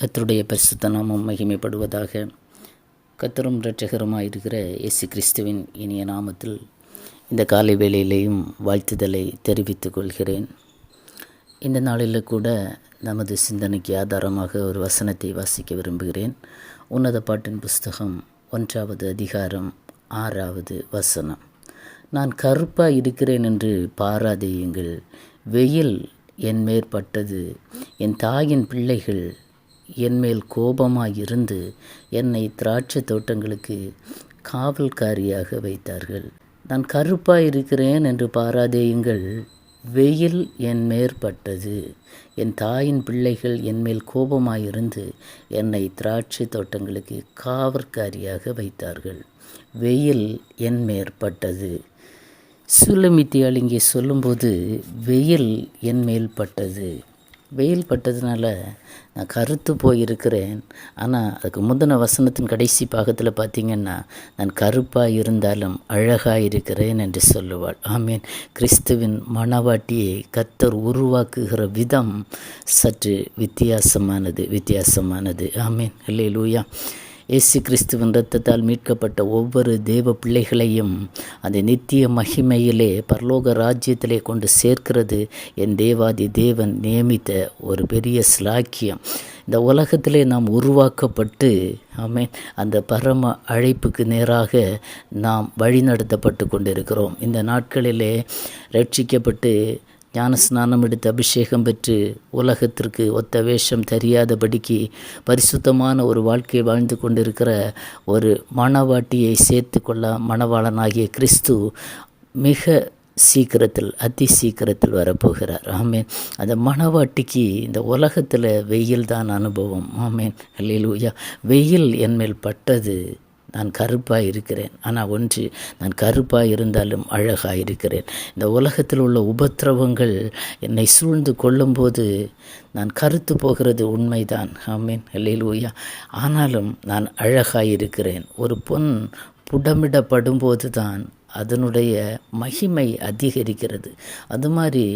கத்தருடைய பரிசுத்த நாமம் மகிமைப்படுவதாக கத்தரும் இரட்சகருமாயிருக்கிற இயேசு கிறிஸ்துவின் இனிய நாமத்தில் இந்த காலை வேளையிலேயும் வாழ்த்துதலை தெரிவித்துக் கொள்கிறேன். இந்த நாளில் கூட நமது சிந்தனைக்கு ஆதாரமாக ஒரு வசனத்தை வாசிக்க விரும்புகிறேன். உன்னத பாட்டின் புஸ்தகம் ஒன்றாவது அதிகாரம் ஆறாவது வசனம். நான் கருப்பாக இருக்கிறேன் என்று பாராதேயுங்கள் வெயில் என் மேற்பட்டது என் தாயின் பிள்ளைகள் என்மேல் கோபமாக இருந்து என்னை திராட்சை தோட்டங்களுக்கு காவல்காரியாக வைத்தார்கள். நான் கருப்பாக இருக்கிறேன் என்று பாராதேயுங்கள். வெயில் என் மேற்பட்டது. என் தாயின் பிள்ளைகள் என்மேல் கோபமாயிருந்து என்னை திராட்சை தோட்டங்களுக்கு காவற்காரியாக வைத்தார்கள். வெயில் என் மேற்பட்டது. சுலமித்தியால் இங்கே சொல்லும்போது வெயில் என் மேல் பட்டது வெயில் பட்டதுனால நான் கருத்து போயிருக்கிறேன். ஆனால் அதுக்கு முந்தின வசனத்தின் கடைசி பாகத்தில் பார்த்திங்கன்னா நான் கருப்பாக இருந்தாலும் அழகாக இருக்கிறேன் என்று சொல்லுவாள். ஆமீன். கிறிஸ்துவின் மணவாட்டியை கத்தர் உருவாக்குகிற விதம் சற்று வித்தியாசமானது வித்தியாசமானது. ஆமீன். இல்லை லூயா இயேசு கிறிஸ்துவின் ரத்தத்தால் மீட்கப்பட்ட ஒவ்வொரு தேவ பிள்ளைகளையும் அந்த நித்திய மகிமையிலே பரலோக ராஜ்யத்திலே கொண்டு சேர்க்கிறது. என் தேவாதி தேவன் நியமித்த ஒரு பெரிய ஸ்லாக்கியம் இந்த உலகத்திலே நாம் உருவாக்கப்பட்டு ஆமே அந்த பரம அழைப்புக்கு நேராக நாம் வழிநடத்தப்பட்டு கொண்டிருக்கிறோம். இந்த நாட்களிலே ரட்சிக்கப்பட்டு ஞானஸ்நானம் எடுத்து அபிஷேகம் பெற்று உலகத்திற்கு ஒத்த வேஷம் தெரியாதபடிக்கு பரிசுத்தமான ஒரு வாழ்க்கையை வாழ்ந்து கொண்டிருக்கிற ஒரு மணவாட்டியை சேர்த்து கொள்ள மணவாளனாகிய கிறிஸ்து மிக சீக்கிரத்தில் அதி சீக்கிரத்தில் வரப்போகிறார். ஆமேன். அந்த மணவாட்டிக்கு இந்த உலகத்தில் வெயில் தான் அனுபவம். ஆமேன். அல்லையிலூயா வெயில் என்மேல் பட்டது. நான் கருப்பாக இருக்கிறேன். ஆனால் ஒன்று நான் கருப்பாக இருந்தாலும் அழகாக இருக்கிறேன். இந்த உலகத்தில் உள்ள உபத்திரவங்கள் என்னை சூழ்ந்து கொள்ளும்போது நான் கருத்து போகிறது உண்மைதான். ஆமீன். இல்லையிலூயா ஆனாலும் நான் அழகாக இருக்கிறேன். ஒரு பொன் புடமிடப்படும்போது தான் அதனுடைய மகிமை அதிகரிக்கிறது. அது மாதிரி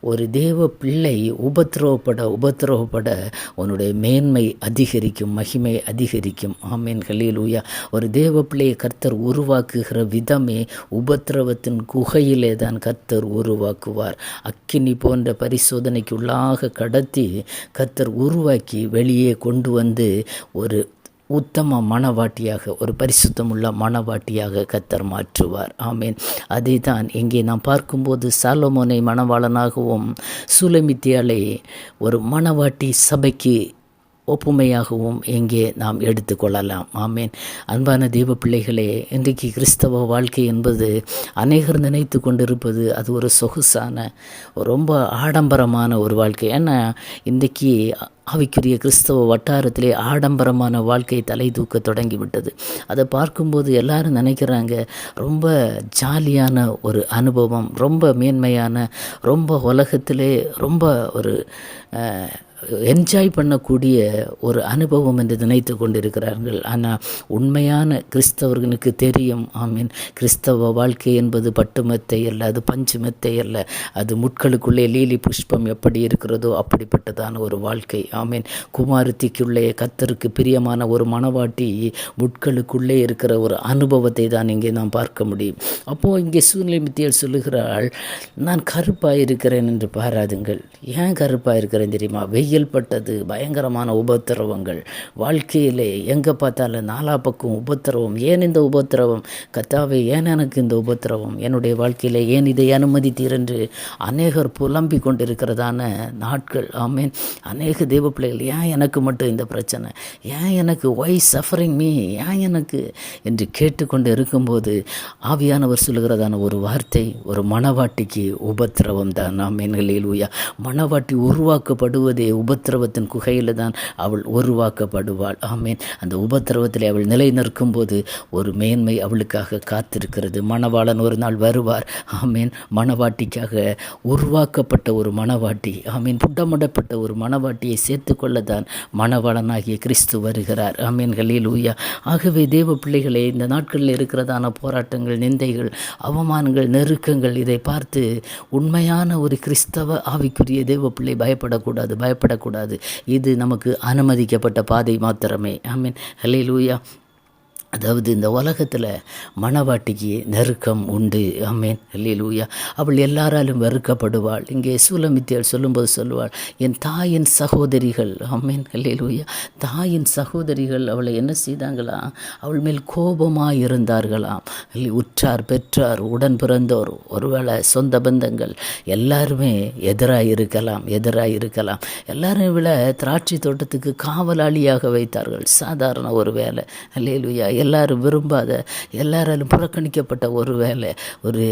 ஒரு தேவ பிள்ளை உபத்திரவப்பட உபத்திரவப்பட உன்னுடைய மேன்மை அதிகரிக்கும் மகிமை அதிகரிக்கும். ஆமீன். கலீலூயா ஒரு தேவ பிள்ளையை கர்த்தர் உருவாக்குகிற விதமே உபத்திரவத்தின் குகையிலே தான் கர்த்தர் உருவாக்குவார். அக்கினி போன்ற பரிசோதனைக்கு உள்ளாக கடத்தி கர்த்தர் உருவாக்கி வெளியே கொண்டு வந்து ஒரு உத்தம மனவாட்டியாக ஒரு பரிசுத்தமுள்ள மனவாட்டியாக கத்தர் மாற்றுவார். ஆமேன். அதை தான் இங்கே நாம் பார்க்கும்போது சாலமோனை மணவாளனாகவும் சுலமித்தியாலை ஒரு மணவாட்டி சபைக்கு ஒப்புமையாகவும் எங்கே நாம் எடுத்துக்கொள்ளலாம் ஆமேன். அன்பான தெய்வ பிள்ளைகளே இன்றைக்கு கிறிஸ்தவ வாழ்க்கை என்பது அநேகர் நினைத்து கொண்டிருப்பது அது ஒரு சொகுசான ரொம்ப ஆடம்பரமான ஒரு வாழ்க்கை. ஏன்னா இன்றைக்கி ஆவிக்குரிய கிறிஸ்தவ வட்டாரத்திலே ஆடம்பரமான வாழ்க்கை தலை தூக்க தொடங்கிவிட்டது. அதை பார்க்கும்போது எல்லாரும் நினைக்கிறாங்க ரொம்ப ஜாலியான ஒரு அனுபவம் ரொம்ப மேன்மையான ரொம்ப உலகத்திலே ரொம்ப ஒரு என்ஜாய் பண்ணக்கூடிய ஒரு அனுபவம் என்று நினைத்து கொண்டிருக்கிறார்கள். ஆனால் உண்மையான கிறிஸ்தவர்களுக்கு தெரியும். ஆமீன். கிறிஸ்தவ வாழ்க்கை என்பது பட்டு மெத்தை அல்ல அது பஞ்சு மெத்தை அல்ல. அது முட்களுக்குள்ளே லீலி புஷ்பம் எப்படி இருக்கிறதோ அப்படிப்பட்டதான ஒரு வாழ்க்கை. ஆமீன். குமாரத்திக்குள்ளே கத்தருக்கு பிரியமான ஒரு மனவாட்டி முட்களுக்குள்ளே இருக்கிற ஒரு அனுபவத்தை தான் இங்கே நாம் பார்க்க முடியும். அப்போது இங்கே சூழ்நிலை சொல்லுகிறாள் நான் கருப்பாக இருக்கிறேன் என்று பாராதுங்கள். ஏன் கருப்பாக இருக்கிறேன் தெரியுமா? வெயில் பட்டது பயங்கரமான உபத்திரவங்கள். வாழ்க்கையிலே எங்கே பார்த்தாலும் நாலா பக்கம் உபத்திரவம். ஏன் இந்த உபத்திரவம்? கத்தாவே ஏன் எனக்கு இந்த உபத்திரவம்? என்னுடைய வாழ்க்கையில் ஏன் இதை அனுமதித்தீர் என்று அநேகர் புலம்பிக் கொண்டிருக்கிறதான நாட்கள். ஆமீன். அநேக தெய்வ பிள்ளைகள் ஏன் எனக்கு மட்டும் இந்த பிரச்சனை? ஏன் எனக்கு? ஒய் சஃபரிங் மீ ஏன் எனக்கு? என்று கேட்டுக்கொண்டு இருக்கும்போது ஆவியானவர் சொல்லுகிறதான ஒரு வார்த்தை ஒரு மணவாட்டிக்கு உபத்திரவம் தான். ஆமீன்களில் உயா மணவாட்டி உருவாக்கப்படுவதே உபத்திரவத்தின் குகையில் தான் அவள் உருவாக்கப்படுவாள். ஆமேன். அந்த உபத்திரவத்தில் அவள் நிலை நிற்கும்போது ஒரு மேன்மை அவளுக்காக காத்திருக்கிறது. மணவாளன் ஒரு நாள் வருவார். ஆமேன். மணவாட்டிக்காக உருவாக்கப்பட்ட ஒரு மணவாட்டி ஆமீன் புட்டமிடப்பட்ட ஒரு மணவாட்டியை சேர்த்து கொள்ளத்தான் மணவாளனாகிய கிறிஸ்து வருகிறார். ஆமீன். ஊயா ஆகவே தேவ பிள்ளைகளே இந்த நாட்களில் இருக்கிறதான போராட்டங்கள் நிந்தைகள் அவமானங்கள் நெருக்கங்கள் இதை பார்த்து உண்மையான ஒரு கிறிஸ்தவ ஆவிக்குரிய தேவ பிள்ளை பயப்படக்கூடாது. பயப்பட பயப்படக்கூடாது. இது நமக்கு அனுமதிக்கப்பட்ட பாதை மாத்திரமே. ஐ மீன் ஹலே லூயா அதாவது இந்த உலகத்தில் மணவாட்டிக்கு நெருக்கம் உண்டு. அம்மேன் லூயா அவள் எல்லாராலும் வெறுக்கப்படுவாள். இங்கே சூலமித்தியால் சொல்லும்போது சொல்லுவாள் என் தாயின் சகோதரிகள். அம்மேன் லூயா தாயின் சகோதரிகள் அவளை என்ன செய்தாங்களாம் அவள் மேல் கோபமாக இருந்தார்களாம் இல்லை உற்றார் பெற்றார் உடன் பிறந்தோர் ஒருவேளை சொந்த பந்தங்கள் எல்லாருமே எதிராக இருக்கலாம் எதிராக இருக்கலாம் எல்லாரும் விட திராட்சை தோட்டத்துக்கு காவலாளியாக வைத்தார்கள். சாதாரண ஒரு வேலை. லூயா எல்லாரும் விரும்பாத எல்லாராலும் புறக்கணிக்கப்பட்ட ஒரு வேலை ஒரு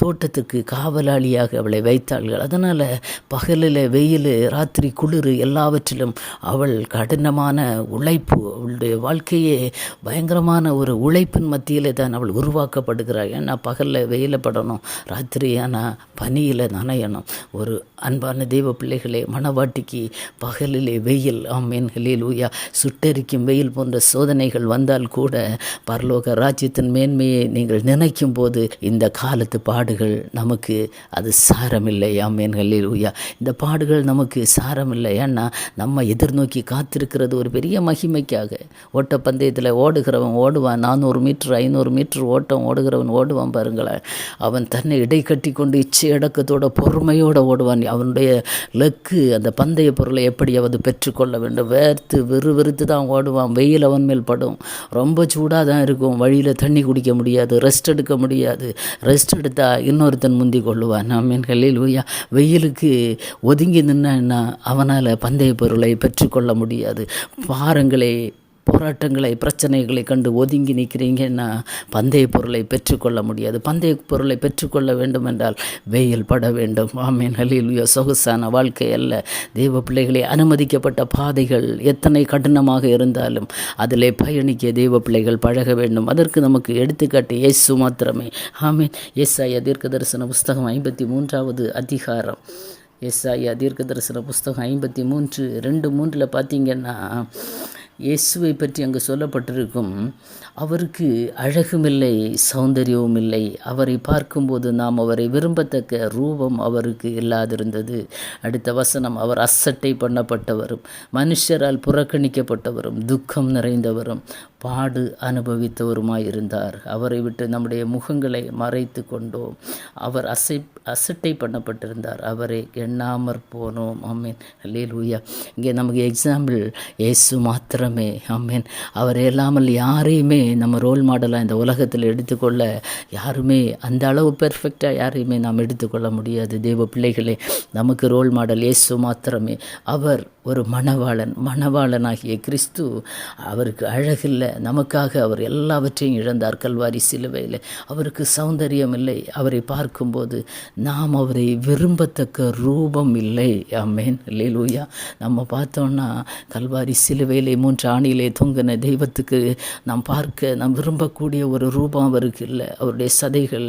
தோட்டத்துக்கு காவலாளியாக அவளை வைத்தாள்கள். அதனால் பகலில் வெயில் ராத்திரி குளிர் எல்லாவற்றிலும் அவள் கடினமான உழைப்பு அவளுடைய வாழ்க்கையே பயங்கரமான ஒரு உழைப்பின் மத்தியில் தான் அவள் உருவாக்கப்படுகிறாள். ஏன்னா பகலில் வெயில படணும் ராத்திரி ஆனால் பனியில் நனையணும். ஒரு அன்பான தெய்வ பிள்ளைகளே மணவாட்டிக்கு பகலிலே வெயில். ஆமேன் லூயா சுட்டெரிக்கும் வெயில் போன்ற சோதனைகள் வந்தால் கூட பரலோக ராஜ்யத்தின் மேன்மையை நீங்கள் நினைக்கும் போது இந்த காலத்து பாடுகள் நமக்கு அது சாரமில்லை. அம்மேன்களில் லூயா இந்த பாடுகள் நமக்கு சாரமில்லை. ஏன்னா நம்ம எதிர்நோக்கி காத்திருக்கிறது ஒரு பெரிய மகிமைக்காக. ஓட்டப்பந்தயத்தில் ஓடுகிறவன் ஓடுவான். நானூறு மீட்டர் ஐநூறு மீட்டர் ஓட்டம் ஓடுகிறவன் ஓடுவான் பாருங்களேன். அவன் தன்னை இடை கட்டி கொண்டு இச்சை அடக்கத்தோட பொறுமையோடு ஓடுவான். அவனுடைய லக்கு அந்த பந்தய பொருளை எப்படியாவது பெற்றுக்கொள்ள வேண்டும். வேர்த்து வெறு வெறுத்து தான் ஓடுவான். வெயில் அவன் மேல் படும். ரொம்ப சூடாக தான் இருக்கும். வழியில் தண்ணி குடிக்க முடியாது ரெஸ்ட் எடுக்க முடியாது. ரெஸ்ட் எடுத்தால் இன்னொருத்தன் முந்தி கொள்ளுவான். நான் ஓய்யா வெயிலுக்கு ஒதுங்கி நின்னா அவனால் பந்தய பொருளை பெற்றுக்கொள்ள முடியாது. பாருங்களே போராட்டங்களை பிரச்சனைகளை கண்டு ஒதுங்கி நிற்கிறீங்கன்னா பந்தய பொருளை பெற்றுக்கொள்ள முடியாது. பந்தய பொருளை பெற்றுக்கொள்ள வேண்டும் என்றால் வெயில் பட வேண்டும். ஆமீன். ஹலிலுயா சொகுசான வாழ்க்கை அல்ல. தெய்வ பிள்ளைகளை அனுமதிக்கப்பட்ட பாதைகள் எத்தனை கடினமாக இருந்தாலும் அதிலே பயணிக்க தெய்வ பிள்ளைகள் பழக வேண்டும். அதற்கு நமக்கு எடுத்துக்காட்டு இயேசு மாத்திரமே. ஆமீன். எஸ்ஐயா தீர்க்க தரிசன புஸ்தகம் ஐம்பத்தி மூன்றாவது அதிகாரம். எஸ்ஐயா தீர்க்க தரிசன புஸ்தகம் ஐம்பத்தி மூன்று ரெண்டு மூன்றில் பார்த்தீங்கன்னா இயேசுவை பற்றி அங்கு சொல்லப்பட்டிருக்கும் அவருக்கு அழகுமில்லை சௌந்தரியவும் இல்லை அவரை பார்க்கும்போது நாம் அவரை விரும்பத்தக்க ரூபம் அவருக்கு இல்லாதிருந்தது. அடுத்த வசனம் அவர் அசட்டை பண்ணப்பட்டவரும் மனுஷரால் புறக்கணிக்கப்பட்டவரும் துக்கம் நிறைந்தவரும் பாடு அனுபவித்தவருமாய் இருந்தார் அவரை விட்டு நம்முடைய முகங்களை மறைத்து கொண்டோம். அவர் அசை அசட்டை பண்ணப்பட்டிருந்தார். அவரை எண்ணாமற் போனோம். அம்மீன் லூயா இங்கே நமக்கு எக்ஸாம்பிள் இயேசு மாத்திரம் அம்மீன் அவர் இல்லாமல் யாரையுமே நம்ம ரோல் மாடலாக இந்த உலகத்தில் எடுத்துக்கொள்ள யாருமே அந்த அளவு பெர்ஃபெக்டாக யாரையுமே நாம் எடுத்துக்கொள்ள முடியாது. தெய்வ பிள்ளைகளே நமக்கு ரோல் மாடல் இயேசு மாத்திரமே. அவர் ஒரு மணவாளன் மணவாளனாகிய கிறிஸ்து அவருக்கு அழகில்லை. நமக்காக அவர் எல்லாவற்றையும் இழந்தார் கல்வாரி சிலுவையில். அவருக்கு சௌந்தரியம் இல்லை அவரை பார்க்கும்போது நாம் அவரை விரும்பத்தக்க ரூபம் இல்லை. அம்மேன் லூயா நம்ம பார்த்தோன்னா கல்வாரி சிலுவையிலே மூன்று ஆணியிலே தொங்கின தெய்வத்துக்கு நாம் பார்க்க நாம் விரும்பக்கூடிய ஒரு ரூபம் அவருக்கு இல்லை. அவருடைய சதைகள்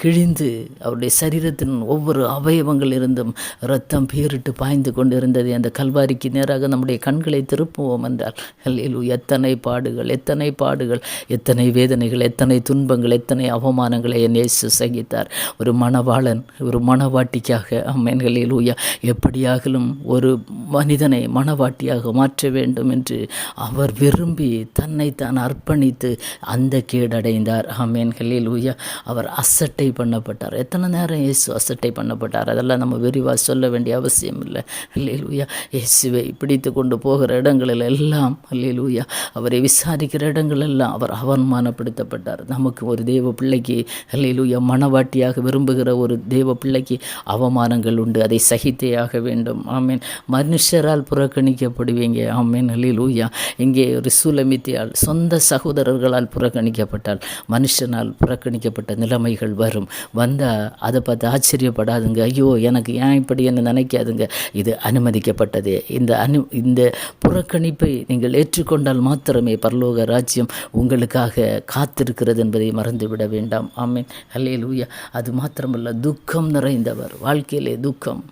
கிழிந்து அவருடைய சரீரத்தின் ஒவ்வொரு அவயவங்கள் இருந்தும் ரத்தம் பீரிட்டு பாய்ந்து கொண்டிருந்தது. அந்த கல்வாரிக்கு நேராக நம்முடைய கண்களை திருப்புவோம் என்றால் அல்லேலு எத்தனை பாடுகள் எத்தனை பாடுகள் எத்தனை வேதனைகள் எத்தனை துன்பங்கள் எத்தனை அவமானங்களை என் இயேசு சகித்தார். ஒரு மணவாளன் ஒரு மணவாட்டிக்காக அம்மன்களிலூயா எப்படியாகலும் ஒரு மனிதனை மணவாட்டியாக மாற்ற வேண்டும் என்று அவர் விரும்பி தன்னை தான் அர்ப்பணித்து அந்த கேடடைந்தார். ஆமேன்களில் ஊயா அவர் அசட்டை பண்ணப்பட்டார். எத்தனை நேரம் இயேசு அசட்டை பண்ணப்பட்டார்? அதெல்லாம் நம்ம விரிவாக சொல்ல வேண்டிய அவசியம் இல்லை. அல்லேலூயா. இயேசுவை பிடித்து கொண்டு போகிற இடங்களில் எல்லாம் அல்லேலூயா. அவரை விசாரிக்கிற இடங்கள் எல்லாம் அவர் அவமானப்படுத்தப்பட்டார். நமக்கு ஒரு தெய்வ பிள்ளைக்கு அல்லேலூயா மனவாட்டியாக விரும்புகிற ஒரு தெய்வ பிள்ளைக்கு அவமானங்கள் உண்டு. அதை சகித்தேயாக வேண்டும். ஆமீன். மனுஷரால் புறக்கணிக்கப்படுவீங்க. ஆமீன். அல்லேலூயா. இங்கே ஒரு சூலமித்தியால் சொந்த சகோதரர்களால் புறக்கணிக்கப்பட்டால் மனுஷனால் புறக்கணிக்கப்பட்ட நிலைமைகள் வரும். வந்தால் அதை பார்த்து ஆச்சரியப்படாதுங்க. ஐயோ எனக்கு ஏன் இப்படி என்ன நினைக்காதுங்க. இது அனுமதிக்கப்பட்டதே. இந்த அனு இந்த புறக்கணிப்பை நீங்கள் ஏற்றுக்கொண்டால் மாத்திரமே பரலோக ராஜ்யம் உங்களுக்காக காத்திருக்கிறது என்பதை மறந்துவிட வேண்டாம். ஆமீன். அல்லே லூயா அது மாத்திரமல்ல துக்கம் நிறைந்தவர். வாழ்க்கையிலே துக்கம்.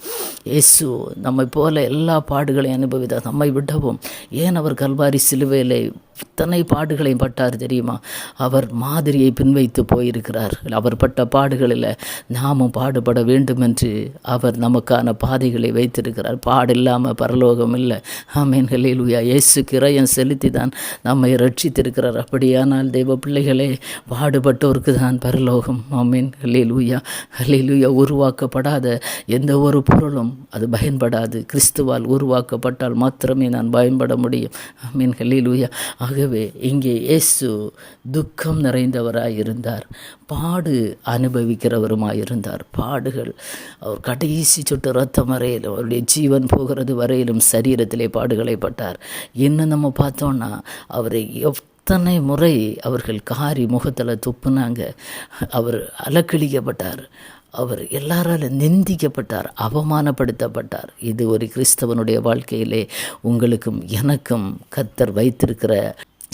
இயேசு நம்மை போல எல்லா பாடுகளையும் அனுபவித்தார். நம்மை விடவும். ஏன் அவர் கல்வாரி சிலுவையிலே எத்தனை பாடுகளையும் பட்டார் தெரியுமா? அவர் மாதிரியை பின்வைத்து போயிருக்கிறார் அவர் பட்ட பாடுகளில் நாமும் பாடுபட வேண்டும் என்று அவர் நமக்கான பாதைகளை வைத்திருக்கிறார். பாடில்லாமல் பரலோகம் இல்லை. ஆமீன். ஹல்லேலூயா. இயேசு கிரயம் செலுத்தி தான் நம்மை ரட்சித்திருக்கிறார் அப்படியானால் தெய்வ பிள்ளைகளே பாடுபட்டோருக்கு தான் பரலோகம். ஆமீன். ஹல்லேலூயா. ஹல்லேலூயா. உருவாக்கப்படாத எந்த ஒரு பொருளும் அது பயன்படாது. கிறிஸ்துவால் உருவாக்கப்பட்டால் மாத்திரமே நான் பயன்பட முடியும். ஆமீன். உயா ஆகவே இங்கே இயேசு துக்கம் நிறைந்தவராக இருந்தார். பாடு அனுபவிக்கிறவருமாக இருந்தார் பாடுகள் அவர் கடைசி சொட்டு ரத்தம் வரையிலும் அவருடைய ஜீவன் போகிறது வரையிலும் சரீரத்திலே பாடுகளை பட்டார். என்ன நம்ம பார்த்தோன்னா அவரை எத்தனை முறை அவர்கள் காரி முகத்தில் துப்புனாங்க அவர் அலக்கழிக்கப்பட்டார். அவர் எல்லாரால் நிந்திக்கப்பட்டார் அவமானப்படுத்தப்பட்டார். இது ஒரு கிறிஸ்தவனுடைய வாழ்க்கையிலே உங்களுக்கும் எனக்கும் கத்தர் வைத்திருக்கிற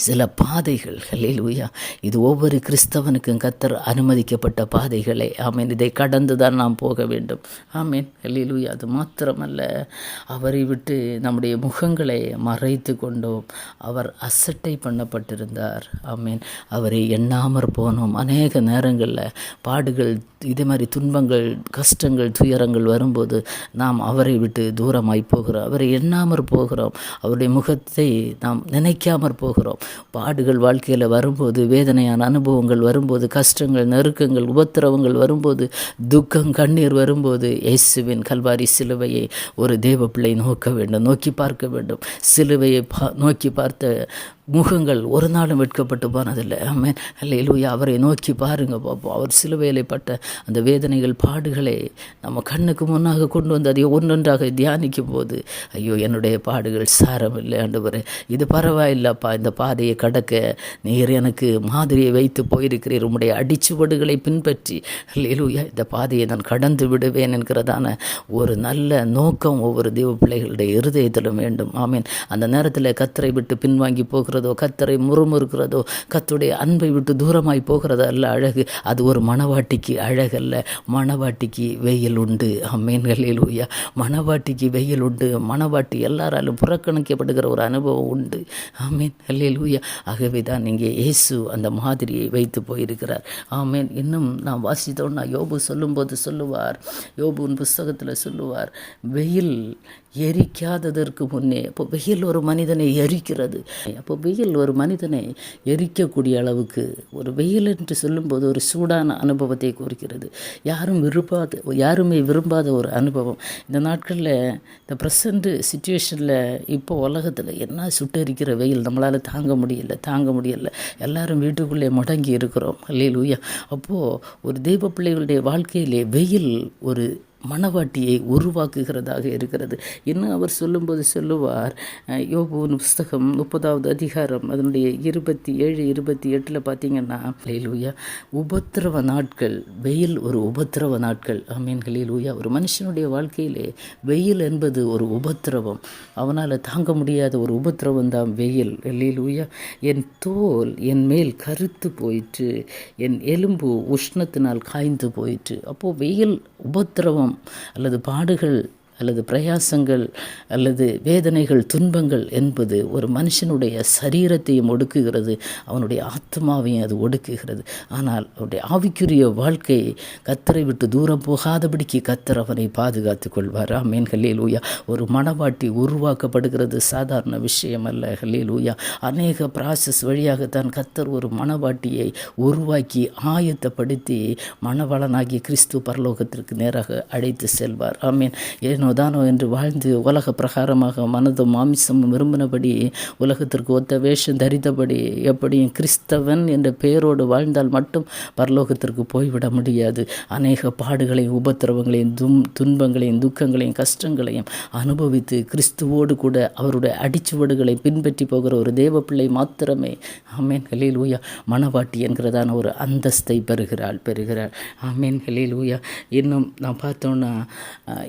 சில பாதைகள். ஹல்லேலூயா. இது ஒவ்வொரு கிறிஸ்தவனுக்கும் கத்தர் அனுமதிக்கப்பட்ட பாதைகளே. ஆமீன். இதை கடந்து தான் நாம் போக வேண்டும். ஆமீன். ஹல்லேலூயா. அது மாத்திரமல்ல. அவரை விட்டு நம்முடைய முகங்களை மறைத்து கொண்டோம். அவர் அசட்டை பண்ணப்பட்டிருந்தார். ஆமீன். அவரை எண்ணாமற் போனோம். அநேக நேரங்களில் பாடுகள் இதே மாதிரி துன்பங்கள் கஷ்டங்கள் துயரங்கள் வரும்போது நாம் அவரை விட்டு தூரமாய் போகிறோம். அவரை எண்ணாமற் போகிறோம். அவருடைய முகத்தை நாம் நினைக்காமற் போகிறோம். பாடுகள் வாழ்க்கையில் வரும்போது வேதனையான அனுபவங்கள் வரும்போது கஷ்டங்கள் நெருக்கங்கள் உபத்திரவங்கள் வரும்போது துக்கம் கண்ணீர் வரும்போது இயேசுவின் கல்வாரி சிலுவையை ஒரு தேவ பிள்ளை நோக்க வேண்டும் நோக்கி பார்க்க வேண்டும். சிலுவையை பா நோக்கி பார்த்த முகங்கள் ஒரு நாளும் வெட்கப்பட்டு போனதில்லை. ஆமேன். அல்லேலூயா. அவரை நோக்கி பாருங்க பார்ப்போம் அவர் சில வேலைப்பட்ட அந்த வேதனைகள் பாடுகளை நம்ம கண்ணுக்கு முன்னாக கொண்டு வந்து அதை ஒன்றொன்றாக தியானிக்கும் போது ஐயோ என்னுடைய பாடுகள் சாரமில்லை ஆண்டவரே. இது பரவாயில்லப்பா. இந்த பாதையை கடக்க நீர் எனக்கு மாதிரியை வைத்து போயிருக்கிறீர். உம்முடைய அடிச்சுவடுகளை பின்பற்றி அல்லேலூயா இந்த பாதையை நான் கடந்து விடுவேன் என்கிறதான ஒரு நல்ல நோக்கம் ஒவ்வொரு தெய்வ பிள்ளைகளுடைய இருதயத்திலும் வேண்டும். ஆமீன். அந்த நேரத்தில் கத்தரை விட்டு பின்வாங்கி போகிறது கத்தரை முறுமுறுக்கிறதோ கத்துடைய அன்பை விட்டு தூரமாய் போகிறதோ அல்ல அழகு. அது ஒரு மணவாட்டிக்கு அழகல்ல. மணவாட்டிக்கு வெயில் உண்டு. அம்மேன்களில் ஊயா மணவாட்டிக்கு வெயில் உண்டு. மணவாட்டி எல்லாராலும் புறக்கணிக்கப்படுகிற ஒரு அனுபவம் உண்டு. ஆமீன் அல்லேல் ஊயா ஆகவே தான் இங்கே இயேசு அந்த மாதிரியை வைத்து போயிருக்கிறார். ஆமேன். இன்னும் நான் வாசித்தோன்னா யோபு சொல்லும்போது சொல்லுவார். யோபுவின் புஸ்தகத்தில் சொல்லுவார். வெயில் எரிக்காததற்கு முன்னே அப்போ வெயில் ஒரு மனிதனை எரிக்கிறது. அப்போ வெயில் ஒரு மனிதனை எரிக்கக்கூடிய அளவுக்கு ஒரு வெயில் என்று சொல்லும்போது ஒரு சூடான அனுபவத்தை குறிக்கிறது யாரும் விரும்பாத யாருமே விரும்பாத ஒரு அனுபவம். இந்த நாட்களில் இந்த ப்ரெசண்ட் சுச்சுவேஷனில் இப்போ உலகத்தில் என்ன சுட்டரிக்கிற வெயில்? நம்மளால் தாங்க முடியல தாங்க முடியல. எல்லாரும் வீட்டுக்குள்ளே முடங்கி இருக்கிறோம். அல்லையிலூயா அப்போது ஒரு தெய்வ பிள்ளைகளுடைய வாழ்க்கையிலே வெயில் ஒரு மணவாட்டியை உருவாக்குகிறதாக இருக்கிறது. இன்னும் அவர் சொல்லும்போது சொல்லுவார் யோபுவின் புஸ்தகம் முப்பதாவது அதிகாரம் அதனுடைய இருபத்தி ஏழு இருபத்தி எட்டில் பார்த்தீங்கன்னா லூயா உபத்திரவ நாட்கள் வெயில் ஒரு உபத்திரவ நாட்கள். ஆமீன் லூயா ஒரு மனுஷனுடைய வாழ்க்கையிலே வெயில் என்பது ஒரு உபத்திரவம். அவனால் தாங்க முடியாத ஒரு உபத்திரவம் தான் வெயில். லூயா என் தோல் என் மேல் கருத்து போயிற்று. என் எலும்பு உஷ்ணத்தினால் காய்ந்து போயிற்று. அப்போது வெயில் உபத்திரவம். அல்லது பாடுகள் அல்லது பிரயாசங்கள் அல்லது வேதனைகள் துன்பங்கள் என்பது ஒரு மனுஷனுடைய சரீரத்தையும் ஒடுக்குகிறது. அவனுடைய ஆத்மாவையும் அது ஒடுக்குகிறது. ஆனால் அவருடைய ஆவிக்குரிய வாழ்க்கை கத்தரை விட்டு தூரம் போகாதபடிக்கு கத்தர் அவனை பாதுகாத்து கொள்வார். ஆமேன். ஹல்லேல் ஊயா ஒரு மணவாட்டி உருவாக்கப்படுகிறது. சாதாரண விஷயம் அல்ல. ஹல்லேல் ஊயா அநேக ப்ராசஸ் வழியாகத்தான் கத்தர் ஒரு மணவாட்டியை உருவாக்கி ஆயத்தப்படுத்தி மனவளனாகிய கிறிஸ்து பரலோகத்திற்கு நேராக அழைத்து செல்வார். ஆமீன். ஏனோ தானோ என்று வாழ்ந்து உலக பிரகாரமாக மனதும் மாமிசமும் விரும்பினபடி உலகத்திற்கு ஒத்த வேஷம் தரித்தபடி எப்படியும் கிறிஸ்தவன் என்ற பெயரோடு வாழ்ந்தால் மட்டும் பரலோகத்திற்கு போய்விட முடியாது. அநேக பாடுகளையும் உபத்திரவங்களையும் தும் துன்பங்களையும் துக்கங்களையும் கஷ்டங்களையும் அனுபவித்து கிறிஸ்துவோடு கூட அவருடைய அடிச்சுவடுகளை பின்பற்றி போகிற ஒரு தேவ பிள்ளை மாத்திரமே. ஆமேன். ஹலில் ஊயா மணவாட்டி என்கிறதான ஒரு அந்தஸ்தை பெறுகிறாள் பெறுகிறாள். ஆமேன். ஹலில் ஊயா இன்னும் நான் பார்த்தோன்னா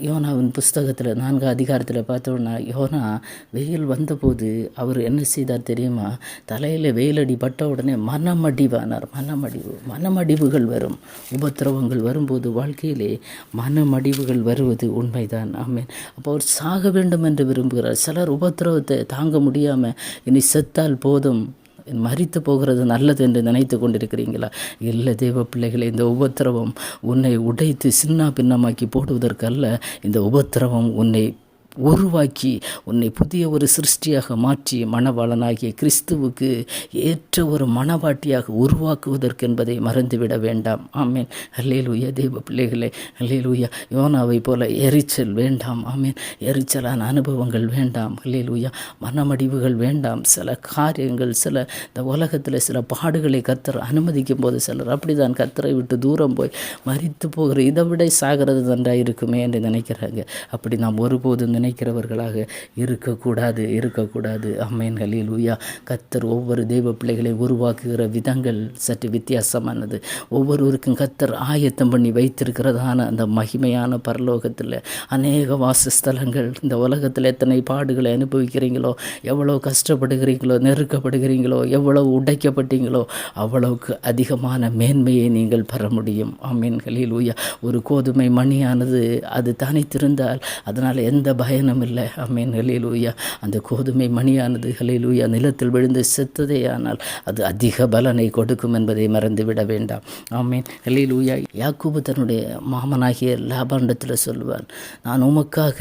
யோனாவின் புஸ் புஸ்தகத்தில் நான்கு அதிகாரத்தில் பார்த்தோன்னா யோனா வெயில் வந்தபோது அவர் என்ன செய்தார் தெரியுமா? தலையில் வெயிலடி பட்ட உடனே மனமடிவானார். மனமடிவு மனமடிவுகள் வரும். உபத்திரவங்கள் வரும்போது வாழ்க்கையிலே மனமடிவுகள் வருவது உண்மைதான். ஆமேன். அப்போ அவர் சாக வேண்டும் என்று விரும்புகிறார். சிலர் உபத்திரவத்தை தாங்க முடியாமல் இனி செத்தால் போதும். மறித்து போகிறது நல்லது என்று நினைத்து கொண்டிருக்கிறீங்களா? இல்லை தேவ பிள்ளைகளை இந்த உபத்திரவம் உன்னை உடைத்து சின்ன பின்னமாக்கி போடுவதற்கல்ல. இந்த உபத்திரவம் உன்னை உருவாக்கி உன்னை புதிய ஒரு சிருஷ்டியாக மாற்றி மணவாளனாகிய கிறிஸ்துவுக்கு ஏற்ற ஒரு மணவாட்டியாக உருவாக்குவதற்கு என்பதை மறந்துவிட வேண்டாம். ஆமேன். அல்லேலூயா தேவ பிள்ளைகளே. அல்லேலூயா. யோனாவை போல எரிச்சல் வேண்டாம். ஆமேன். எரிச்சலான அனுபவங்கள் வேண்டாம். அல்லேலூயா. மனமடிவுகள் வேண்டாம். சில காரியங்கள் சில இந்த உலகத்தில் சில பாடுகளை கத்தர் அனுமதிக்கும் போது சிலர் அப்படி தான் கத்தரை விட்டு தூரம் போய் மறித்து போகிற இதை விட சாகிறது நன்றாக இருக்குமே என்று நினைக்கிறாங்க. அப்படி நாம் ஒருபோதும் நினைக்கிறவர்களாக இருக்கக்கூடாது இருக்கக்கூடாது. அம்மேன் உயா கத்தர் ஒவ்வொரு தெய்வ பிள்ளைகளை உருவாக்குகிற விதங்கள் சற்று வித்தியாசமானது. ஒவ்வொருவருக்கும் கத்தர் ஆயத்தம் பண்ணி வைத்திருக்கிறதான அந்த மகிமையான பரலோகத்தில் அநேக வாசஸ்தலங்கள் இந்த உலகத்தில் எத்தனை பாடுகளை அனுபவிக்கிறீங்களோ எவ்வளோ கஷ்டப்படுகிறீங்களோ நெருக்கப்படுகிறீங்களோ எவ்வளோ உடைக்கப்பட்டீங்களோ அவ்வளவுக்கு அதிகமான மேன்மையை நீங்கள் பெற முடியும். ஆமீன். உயா ஒரு கோதுமை மணியானது அது தனித்திருந்தால் அதனால் எந்த பயனும் இல்லை அம்மேன் ஹலிலூயா அந்த கோதுமை மணியானது ஹலிலூயா நிலத்தில் விழுந்து செத்ததே ஆனால் அது அதிக பலனை கொடுக்கும் என்பதை மறந்துவிட வேண்டாம். ஆமேன். ஹலிலூயா யாக்கூபு தன்னுடைய மாமனாகிய லாபாண்டத்தில் சொல்வான் நான் உமக்காக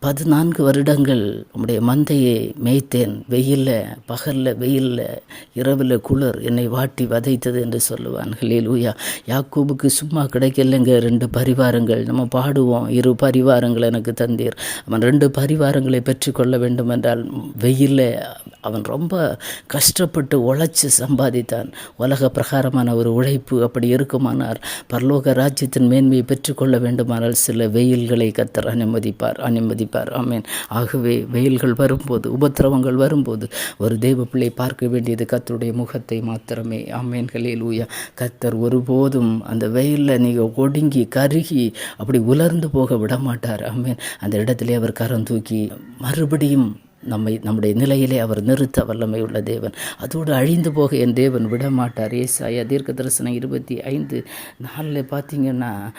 பதினான்கு வருடங்கள் உம்முடைய மந்தையை மேய்த்தேன். வெயிலில் பகலில் வெயிலில் இரவில் குளிர் என்னை வாட்டி வதைத்தது என்று சொல்லுவான். ஹலேலூயா யாக்கூபுக்கு சும்மா கிடைக்கலைங்க. ரெண்டு பரிவாரங்கள். நம்ம பாடுவோம். இரு பரிவாரங்கள் எனக்கு தந்தீர். அவன் ரெண்டு பரிவாரங்களை பெற்றுக்கொள்ள வேண்டும் என்றால் வெயிலில் அவன் ரொம்ப கஷ்டப்பட்டு உழைச்சி சம்பாதித்தான். உலக பிரகாரமான ஒரு உழைப்பு அப்படி இருக்குமானார். பரலோக ராஜ்யத்தின் மேன்மையை பெற்றுக்கொள்ள வேண்டுமானால் சில வெயில்களை கத்தர் அனுமதிப்பார். அனுமதிப்பார் ஆமேன். ஆகவே வெயில்கள் வரும்போது உபத்திரவங்கள் வரும்போது ஒரு தெய்வ பிள்ளை பார்க்க வேண்டியது கத்தருடைய முகத்தை மாத்திரமே. ஆமேன்களில் ஊயா கத்தர் ஒருபோதும் அந்த வெயிலில் நீங்கள் ஒடுங்கி கருகி அப்படி உலர்ந்து போக விட மாட்டார் ஆமேன். அந்த இடத்திலே அவர் கரம் தூக்கி மறுபடியும் நம்மை நம்முடைய நிலையிலே அவர் நிறுத்த வல்லமை உள்ள தேவன். அதோடு அழிந்து போக என் தேவன் விடமாட்டார். ஏசாயா தீர்க்க தரிசனம் இருபத்தி ஐந்து நாளில் பார்த்தீங்கன்னா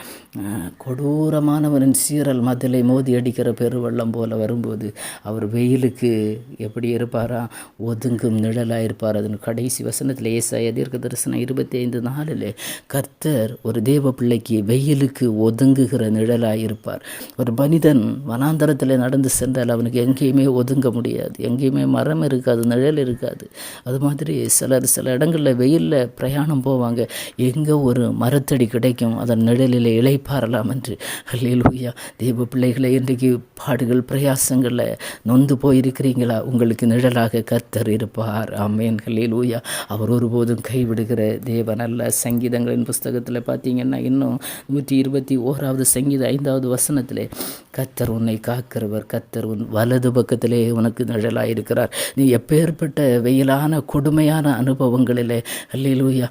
கொடூரமானவனின் சீரல் மதிலை மோதி அடிக்கிற பெருவள்ளம் போல வரும்போது அவர் வெயிலுக்கு எப்படி இருப்பாரா? ஒதுங்கும் நிழலாக இருப்பார். அதன் கடைசி வசனத்தில் ஏசாயா தீர்க்க தரிசனம் இருபத்தி ஐந்து நாளில் கர்த்தர் ஒரு தேவ பிள்ளைக்கு வெயிலுக்கு ஒதுங்குகிற நிழலாக இருப்பார். ஒரு மனிதன் வனாந்தரத்தில் நடந்து சென்றால் அவனுக்கு எங்கேயுமே ஒதுங்க முடியாது. எங்கேயுமே மரம் இருக்காது நிழல் இருக்காது. அது மாதிரி சிலர் சில இடங்களில் வெயிலில் பிரயாணம் போவாங்க. எங்கே ஒரு மரத்தடி கிடைக்கும் அதன் நிழலில் இழைப்பாரலாம் என்று. ஹல்லேலூயா. தெய்வ பிள்ளைகளை இன்றைக்கு பாடுகள் பிரயாசங்களில் நொந்து போயிருக்கிறீங்களா? உங்களுக்கு நிழலாக கத்தர் இருப்பார். ஆமேன். ஹல்லேலூயா. அவர் ஒருபோதும் கைவிடுகிற தேவன் அல்ல. சங்கீதங்களின் புஸ்தகத்தில் பார்த்தீங்கன்னா இன்னும் நூற்றி இருபத்தி ஓராவது சங்கீத ஐந்தாவது வசனத்திலே கத்தர் உன்னை காக்கிறவர் கத்தர் உன் வலது பக்கத்திலே உனக்கு நிழலாக இருக்கிறார் நீ எப்பேற்பட்ட வெயிலான கொடுமையான அனுபவங்களிலே அல்லேலூயா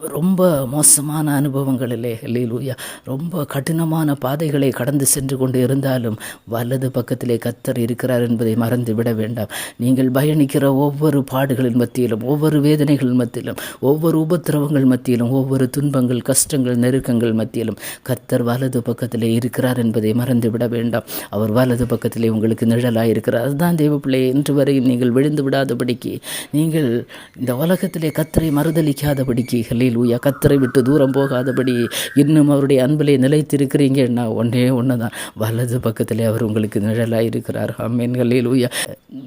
ரொம்ப மோசமான அனுபவங்களிலே லீலூயா ரொம்ப கடினமான பாதைகளை கடந்து சென்று கொண்டு இருந்தாலும் வலது பக்கத்திலே கத்தர் இருக்கிறார் என்பதை மறந்து விட வேண்டாம். நீங்கள் பயணிக்கிற ஒவ்வொரு பாடுகளின் மத்தியிலும் ஒவ்வொரு வேதனைகள் மத்தியிலும் ஒவ்வொரு உபத்திரவங்கள் மத்தியிலும் ஒவ்வொரு துன்பங்கள் கஷ்டங்கள் நெருக்கங்கள் மத்தியிலும் கத்தர் வலது பக்கத்திலே இருக்கிறார் என்பதை மறந்து விட வேண்டாம். அவர் வலது பக்கத்திலே உங்களுக்கு நிழலாக இருக்கிறார். அதுதான் தேவ பிள்ளையை இன்று வரையும் நீங்கள் விழுந்து விடாதபடிக்கு நீங்கள் இந்த உலகத்திலே கத்தரை மறுதளிக்காதபடிக்கு லூயா கத்தரை விட்டு தூரம் போகாதபடி இன்னும் அவருடைய அன்பிலே நிலைத்திருக்கிறீங்கன்னா ஒன்றே ஒன்று தான் வலது பக்கத்திலே அவர் உங்களுக்கு நிழலாக இருக்கிறார் அம்மேன் லூயா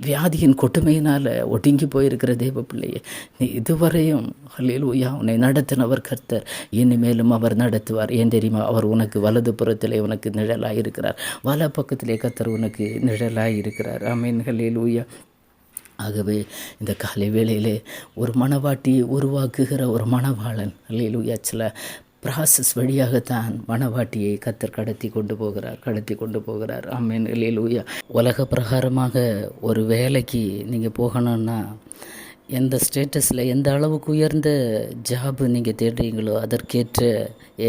வியாதியின் கொட்டுமையினால் ஒடுங்கி போயிருக்கிற தேவ பிள்ளையே நீ இதுவரையும் லூயா உன்னை நடத்தினவர் கர்த்தர். இனிமேலும் அவர் நடத்துவார். ஏன் தெரியுமா? அவர் உனக்கு வலது புறத்திலே உனக்கு நிழலாக இருக்கிறார் வல பக்கத்திலே கத்தர் உனக்கு நிழலாக இருக்கிறார் அமீன் லூயா ஆகவே இந்த காலை வேளையிலே ஒரு மணவாட்டியை உருவாக்குகிற ஒரு மணவாளன் அல்லையிலுயா சில ப்ராசஸ் வழியாகத்தான் மணவாட்டியை கத்தர் கடத்தி கொண்டு போகிறார் கடத்தி கொண்டு போகிறார். ஆமீன் இல்லையிலுயா உலக பிரகாரமாக ஒரு வேலைக்கு நீங்கள் போகணுன்னா எந்த ஸ்டேட்டஸில் எந்த அளவுக்கு உயர்ந்த ஜாபு நீங்கள் தேடுறீங்களோ அதற்கேற்ற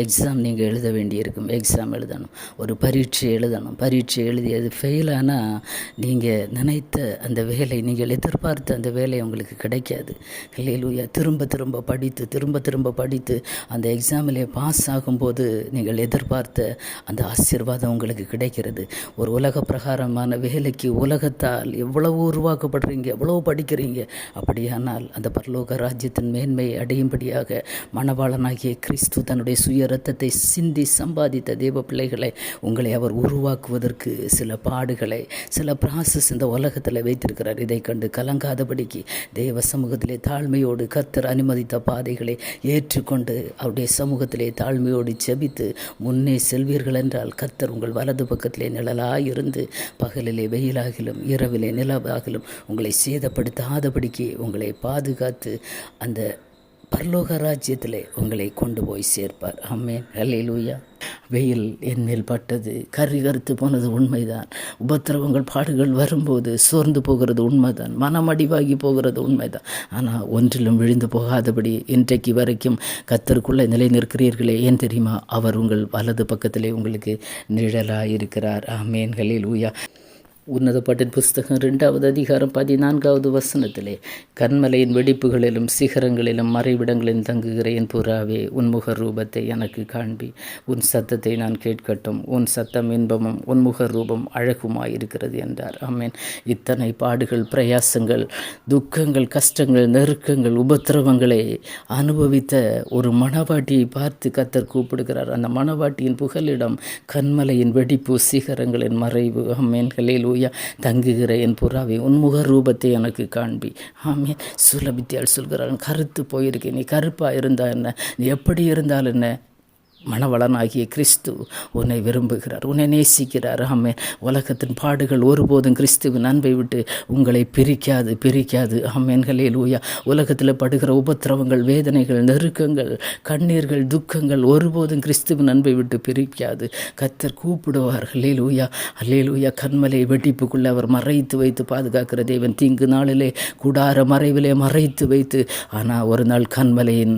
எக்ஸாம் நீங்கள் எழுத வேண்டியிருக்கும். எக்ஸாம் எழுதணும். ஒரு பரீட்சை எழுதணும். பரீட்சை எழுதி அது ஃபெயில் ஆனால் நீங்கள் நினைத்த அந்த வேலை நீங்கள் எதிர்பார்த்த அந்த வேலை உங்களுக்கு கிடைக்காது. இல்லையிலூயா திரும்ப திரும்ப படித்து திரும்ப திரும்ப படித்து அந்த எக்ஸாமிலே பாஸ் ஆகும்போது நீங்கள் எதிர்பார்த்த அந்த ஆசீர்வாதம் உங்களுக்கு கிடைக்கிறது. ஒரு உலக பிரகாரமான வேலைக்கு உலகத்தால் எவ்வளவு உருவாக்கப்படுறீங்க எவ்வளோ படிக்கிறீங்க அப்படியே அப்படியானால் அந்த பரலோக ராஜ்யத்தின் மேன்மையை அடையும்படியாக மணவாளனாகிய கிறிஸ்து தன்னுடைய சுய ரத்தத்தை சிந்தி சம்பாதித்த தேவ பிள்ளைகளை உங்களை அவர் உருவாக்குவதற்கு சில பாடுகளை சில ப்ராசஸ் இந்த உலகத்தில் வைத்திருக்கிறார். இதை கண்டு கலங்காதபடிக்கு தேவ சமூகத்திலே தாழ்மையோடு கர்த்தர் அனுமதித்த பாதைகளை ஏற்றுக்கொண்டு அவருடைய சமூகத்திலே தாழ்மையோடு செபித்து முன்னே செல்வீர்கள் என்றால் கத்தர் உங்கள் வலது பக்கத்திலே நிழலாக இருந்து பகலிலே வெயிலாகிலும் இரவிலே நிலவாகிலும் உங்களை சேதப்படுத்தாதபடிக்கு உங்களை பாதுகாத்து அந்த பரலோக ராஜ்யத்தில் உங்களை கொண்டு போய் சேர்ப்பார். அம்மேன் ஹல்லேலூயா வெயில் என் மேல் பட்டது. கறி கருத்து போனது உண்மைதான். உபத்திரவங்கள் பாடுகள் வரும்போது சோர்ந்து போகிறது உண்மைதான். மனமடிவாகி போகிறது உண்மைதான். ஆனால் ஒன்றிலும் விழுந்து போகாதபடி இன்றைக்கு வரைக்கும் கத்தருக்குள்ளே நிலை நிற்கிறீர்களே ஏன் தெரியுமா? அவர் உங்கள் வலது பக்கத்திலே உங்களுக்கு நிழலாக இருக்கிறார் ஆமேன்களில் ஊயா உன்னத புஸ்தகம் ரெண்டாவது அதிகாரம் பதினான்காவது வசனத்திலே கண்மலையின் வெடிப்புகளிலும் சிகரங்களிலும் மறைவிடங்களிலும் தங்குகிற என் புறாவே உன் முக ரூபத்தை எனக்கு காண்பி. உன் சத்தத்தை நான் கேட்கட்டும். உன் சத்தம் இன்பமும் உன் முக ரூபம் அழகுமாயிருக்கிறது என்றார். ஆமேன். இத்தனை பாடுகள் பிரயாசங்கள் துக்கங்கள் கஷ்டங்கள் நெருக்கங்கள் உபத்திரவங்களை அனுபவித்த ஒரு மணவாட்டியை பார்த்து கத்தர் கூப்பிடுகிறார். அந்த மணவாட்டியின் புகலிடம் கண்மலையின் வெடிப்பு சிகரங்களின் மறைவு. அம்மேன்களில் ஊயா தங்குகிற என் புறாவை உன்முக ரூபத்தை எனக்கு காண்பி. ஆமே சுலபித்தியால் சொல்கிறாள் கருத்து போயிருக்கேன் நீ கருப்பாக இருந்தால் என்ன? நீ எப்படி இருந்தால் என்ன? மணவளனாகிய கிறிஸ்து உன்னை விரும்புகிறார் உன்னை நேசிக்கிறார். ஆமே உலகத்தின் பாடுகள் ஒருபோதும் கிறிஸ்துவின் அன்பை விட்டு உங்களை பிரிக்காது பிரிக்காது. ஆமேன்களே லூயா உலகத்தில் படுகிற உபத்திரவங்கள் வேதனைகள் நெருக்கங்கள் கண்ணீர்கள் துக்கங்கள் ஒருபோதும் கிறிஸ்துவின் அன்பை விட்டு பிரிக்காது. கத்தர் கூப்பிடுவார். ஹலே லூயா அல்லே லூயா கண்மலை வெட்டிப்புக்குள்ளே அவர் மறைத்து வைத்து பாதுகாக்கிற தேவன் தீங்கு நாளிலே கூடார மறைவிலே மறைத்து வைத்து ஆனால் ஒரு நாள் கண்மலையின்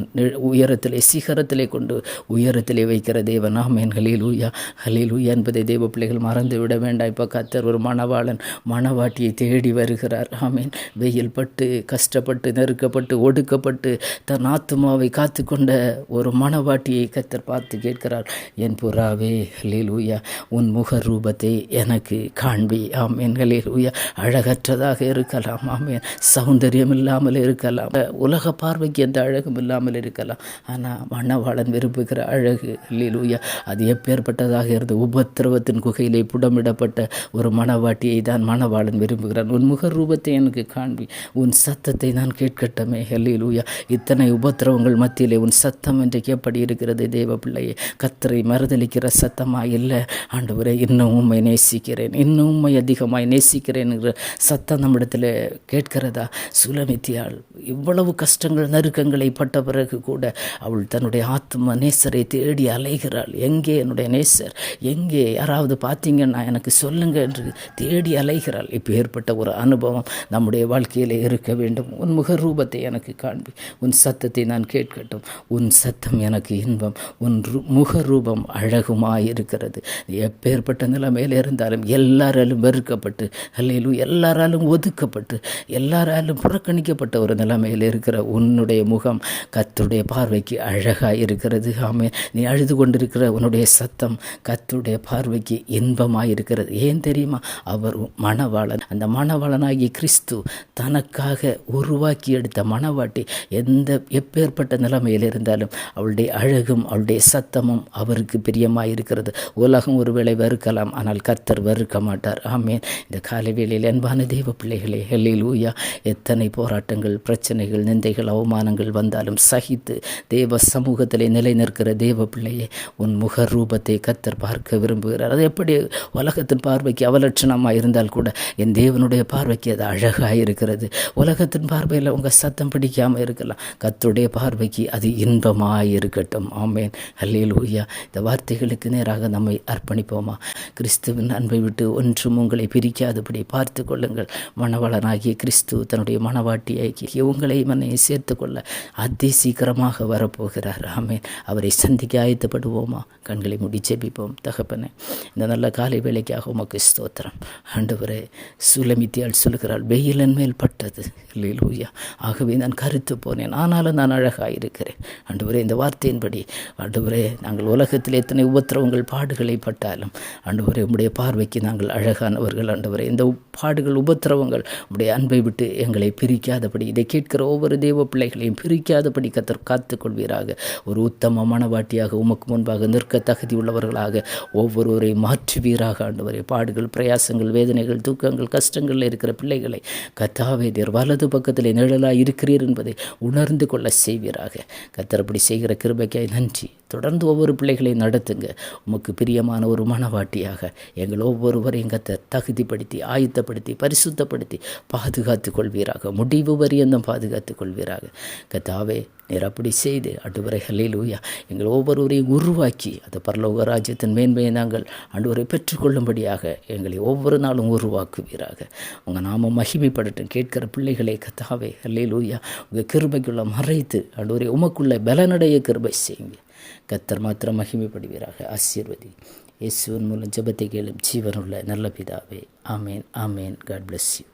உயரத்திலே சிகரத்திலே கொண்டு உயரத்தில் உள்ளத்திலே வைக்கிற தேவன். ஆமேன். ஹலீலூயா ஹலீலூயா என்பதை தேவ பிள்ளைகள் மறந்து விட வேண்டாம். இப்போ கத்தர் ஒரு மணவாளன் மணவாட்டியை தேடி வருகிறார். ஆமேன். வெயில் பட்டு கஷ்டப்பட்டு நெருக்கப்பட்டு ஒடுக்கப்பட்டு தன் ஆத்துமாவை காத்து கொண்ட ஒரு மணவாட்டியை கத்தர் பார்த்து கேட்கிறார். என் புறாவே ஹலீலூயா உன் முக ரூபத்தை எனக்கு காண்பி. ஆமேன். ஹலீலூயா அழகற்றதாக இருக்கலாம். ஆமேன். சௌந்தரியம் இல்லாமல் இருக்கலாம். உலக பார்வைக்கு எந்த அழகும் இல்லாமல் இருக்கலாம். ஆனால் மணவாளன் விரும்புகிற அழகு பிறகு லூயா அது எப்பேற்பட்டதாக இருந்து உபத்திரவத்தின் குகையிலே புடமிடப்பட்ட ஒரு மணவாட்டியை தான் மணவாளன் விரும்புகிறான். உன் முக ரூபத்தை எனக்கு காண்பி. உன் சத்தத்தை நான் கேட்கட்டமே ஹெல்லூயா இத்தனை உபத்திரவங்கள் மத்தியிலே உன் சத்தம் இன்றைக்கு எப்படி இருக்கிறது தேவ பிள்ளையே கத்தரை மறுதளிக்கிற சத்தமா இல்லை? ஆண்டவரே இன்னும் உண்மை நேசிக்கிறேன். இன்னும் உண்மை அதிகமாய் நேசிக்கிறேன்ங்கிற சத்தம் நம்மிடத்தில் கேட்கிறதா? சுலமித்தியாள் இவ்வளவு கஷ்டங்கள் நெருக்கங்களை பட்ட பிறகு கூட அவள் தன்னுடைய ஆத்ம நேசரை தேடி தேடி அலைகிறாள். எங்கே என்னுடைய நேசர்? எங்கே? யாராவது பார்த்தீங்கன்னா எனக்கு சொல்லுங்க என்று தேடி அலைகிறாள். இப்போ ஏற்பட்ட ஒரு அனுபவம் நம்முடைய வாழ்க்கையில் இருக்க வேண்டும். உன் முக ரூபத்தை எனக்கு காண்பி. உன் சத்தத்தை நான் கேட்கட்டும். உன் சத்தம் எனக்கு இன்பம். உன் முக ரூபம் அழகுமாய் இருக்கிறது எப்பேற்பட்ட நிலைமையில் இருந்தாலும் எல்லாராலும் வெறுக்கப்பட்டு அல்லையிலும் எல்லாராலும் ஒதுக்கப்பட்டு எல்லாராலும் புறக்கணிக்கப்பட்ட ஒரு நிலைமையில் இருக்கிற உன்னுடைய முகம் கத்துடைய பார்வைக்கு அழகாக இருக்கிறது ஆமே நீ நீ அழுது கொண்டிருக்கிற உன்னுடைய சத்தம் கத்துடைய பார்வைக்கு இன்பமாக இருக்கிறது ஏன் தெரியுமா? அவர் மணவாளன். அந்த மணவாளனாகிய கிறிஸ்து தனக்காக உருவாக்கி எடுத்த மணவாட்டி எந்த எப்பேற்பட்ட நிலைமையில் இருந்தாலும் அவளுடைய அழகும் அவளுடைய சத்தமும் அவருக்கு பிரியமாக இருக்கிறது உலகம் ஒருவேளை வெறுக்கலாம் ஆனால் கர்த்தர் வெறுக்க மாட்டார். ஆமேன். இந்த காலை வேளையில் அன்பான தெய்வ பிள்ளைகளே ஹெல்லில் ஊயா எத்தனை போராட்டங்கள் பிரச்சனைகள் நிந்தைகள் அவமானங்கள் வந்தாலும் சகித்து தேவ சமூகத்திலே நிலை நிற்கிற தேவ பிள்ளையே உன் முக ரூபத்தை கத்தர் பார்க்க விரும்புகிறார். அது எப்படி? உலகத்தின் பார்வைக்கு அவலட்சணமாக இருந்தால் கூட என் தேவனுடைய பார்வைக்கு அது அழகாக இருக்கிறது. உலகத்தின் பார்வையில் உங்கள் சத்தம் பிடிக்காமல் இருக்கலாம். கத்துடைய பார்வைக்கு அது இன்பமாக இருக்கட்டும். ஆமேன். அல்லையில் ஊயா இந்த வார்த்தைகளுக்கு நேராக நம்மை அர்ப்பணிப்போமா? கிறிஸ்துவின் அன்பை விட்டு ஒன்றும் உங்களை பிரிக்காதபடி பார்த்து கொள்ளுங்கள். மணவளனாகிய கிறிஸ்து தன்னுடைய மணவாட்டியாகி உங்களை மனையை சேர்த்து கொள்ள அதி சீக்கிரமாக வரப்போகிறார். ஆமேன். அவரை சந்திக்க ஆயத்தப்படுவோமா கண்களை முடி ஜெபிப்போம் தகப்பனே இந்த நல்ல காலை வேலைக்காக உமக்கு ஸ்தோத்திரம் ஆண்டவரே சுலமித்தியால் சொல்கிறாள் வெயிலன் மேல் பட்டது லூயா ஆகவே நான் கருத்து போனேன் ஆனாலும் நான் அழகாக இருக்கிறேன் ஆண்டவரே இந்த வார்த்தையின்படி ஆண்டவரே நாங்கள் உலகத்தில் எத்தனை உபத்திரவங்கள் பாடுகளை பட்டாலும் ஆண்டவரே உம்முடைய பார்வைக்கு நாங்கள் அழகானவர்கள் ஆண்டவரே இந்த பாடுகள் உபத்திரவங்கள் உடைய அன்பை விட்டு எங்களை பிரிக்காதபடி இதை கேட்கிற ஒவ்வொரு தேவ பிள்ளைகளையும் பிரிக்காதபடி கத்தர் காத்துக்கொள்வீராக ஒரு உத்தம மனவாட்டியாக உமக்கு முன்பாக நிற்க தகுதி உள்ளவர்களாக ஒவ்வொருவரையும் மாற்றுவீராக ஆண்டவரே. பாடுகள் பிரயாசங்கள் வேதனைகள் தூக்கங்கள் கஷ்டங்களில் இருக்கிற பிள்ளைகளை கத்தாவே தேர் வலது பக்கத்தில் நிழலாக இருக்கிறீர் என்பதை உணர்ந்து கொள்ள செய்வீராக. கத்தரப்படி செய்கிற கிருபைக்காய் நன்றி. தொடர்ந்து ஒவ்வொரு பிள்ளைகளையும் நடத்துங்க. உமக்கு பிரியமான ஒரு மனவாட்டியாக எங்கள் ஒவ்வொருவரையும் கத்த தகுதிப்படுத்தி ஆயத்தப்படுத்தி பரிசுத்தப்படுத்தி பாதுகாத்து கொள்வீராக. முடிவு வரியந்தம் பாதுகாத்து கொள்வீராக. கத்தாவே நீர் அப்படி செய்து அடுவரை ஹல்லேலூயா. எங்கள் ஒவ்வொருவரையும் உருவாக்கி அந்த பரலோக ராஜ்யத்தின் மேன்மையை நாங்கள் அன்றுவரை பெற்றுக்கொள்ளும்படியாக எங்களை ஒவ்வொரு நாளும் உருவாக்குவீராக. உங்கள் நாம மகிமைப்படட்டும். கேட்கிற பிள்ளைகளை கத்தாவே ஹல்லேலூயா. உங்கள் கிருபைக்குள்ள மறைத்து ஆண்டவரை உமக்குள்ளே பலனடைய கிருபை செய்யுங்க. கத்தர் மாத்திரம் மகிமைப்படுவீராக ஆசீர்வதி. இயேசுவின் மூலம் ஜெபத்தை கேளும் ஜீவனுள்ள நல்ல பிதாவே. ஆமேன் ஆமேன். God bless you